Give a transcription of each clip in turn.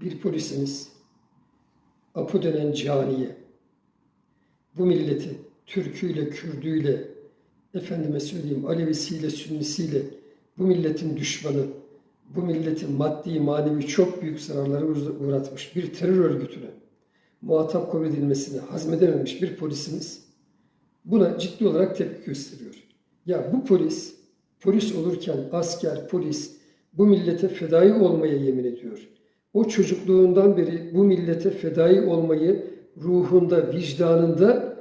bir polisimiz Apo denen caniye bu milleti Türküyle, Kürdüyle, efendime söyleyeyim Alevisiyle, Sünnisiyle bu milletin düşmanı, bu milletin maddi, manevi çok büyük zararlara uğratmış bir terör örgütüne muhatap kabul edilmesini hazmedememiş bir polisimiz buna ciddi olarak tepki gösteriyor. Ya bu polis, polis olurken asker, polis bu millete fedai olmaya yemin ediyor. O çocukluğundan beri bu millete fedai olmayı ruhunda, vicdanında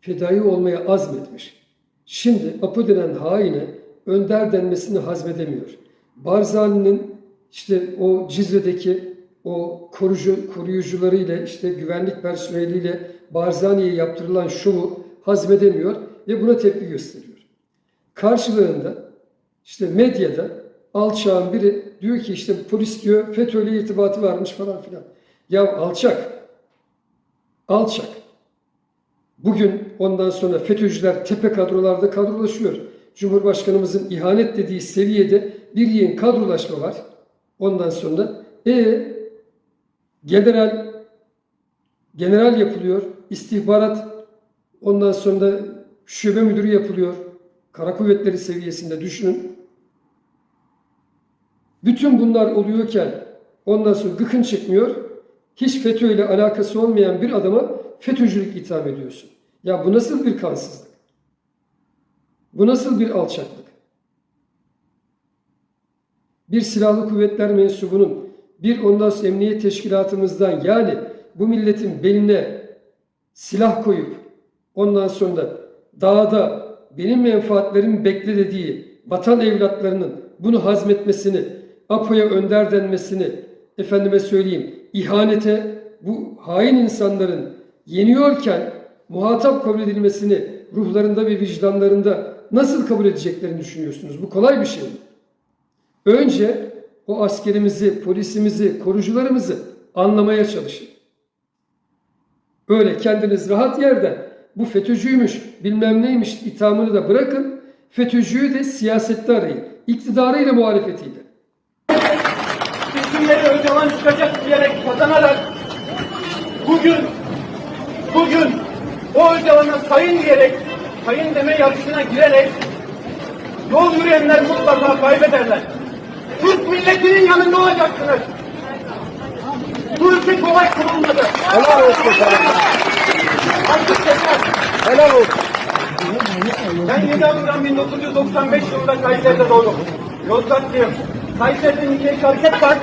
fedai olmaya azmetmiş. Şimdi Apo denen haine önder denmesini hazmedemiyor. Barzani'nin işte o Cizre'deki o korucu, koruyucularıyla işte güvenlik personeliyle Barzani'ye yaptırılan şovu hazmedemiyor ve buna tepki gösteriyor. Karşılığında işte medyada alçağın biri diyor ki işte polis diyor FETÖ'yle irtibatı varmış falan filan. Ya alçak, alçak. Bugün ondan sonra FETÖ'cüler tepe kadrolarda kadrolaşıyor. Cumhurbaşkanımızın ihanet dediği seviyede bir yığın kadrolaşma var. Ondan sonra e general general yapılıyor. istihbarat ondan sonra şube müdürü yapılıyor. Kara kuvvetleri seviyesinde düşünün. Bütün bunlar oluyorken ondan sonra gıkın çıkmıyor. Hiç FETÖ ile alakası olmayan bir adama FETÖ'cülük hitap ediyorsun. Ya bu nasıl bir kansızlık? Bu nasıl bir alçaklık? Bir silahlı kuvvetler mensubunun bir ondan sonra emniyet teşkilatımızdan yani bu milletin beline silah koyup ondan sonra dağda benim menfaatlerim bekle dediği vatan evlatlarının bunu hazmetmesini, APO'ya önder denmesini, efendime söyleyeyim, ihanete bu hain insanların yeniyorken muhatap kabul edilmesini ruhlarında ve vicdanlarında nasıl kabul edeceklerini düşünüyorsunuz? Bu kolay bir şey mi? Önce o askerimizi, polisimizi, korucularımızı anlamaya çalışın. Öyle kendiniz rahat yerde bu FETÖ'cüymüş, bilmem neymiş ithamını da bırakın. FETÖ'cüyü de siyasette arayın. İktidarıyla muhalefetiyle. Seçimleri Öcalan çıkacak diyerek kazanarak bugün bugün o Öcalan'a sayın diyerek sayın deme yarışına girerek yol yürüyenler mutlaka kaybederler. Türk milletinin yanında olacaksınız. Bu ülke kolay kurulmadı. Helal olsun sana. Artık yeter. Helal olsun. Ben 7 Haziran 1995 yılında Kayseri'de doğdum. Yozgatlıyım. भाई से इनके करके पार्ट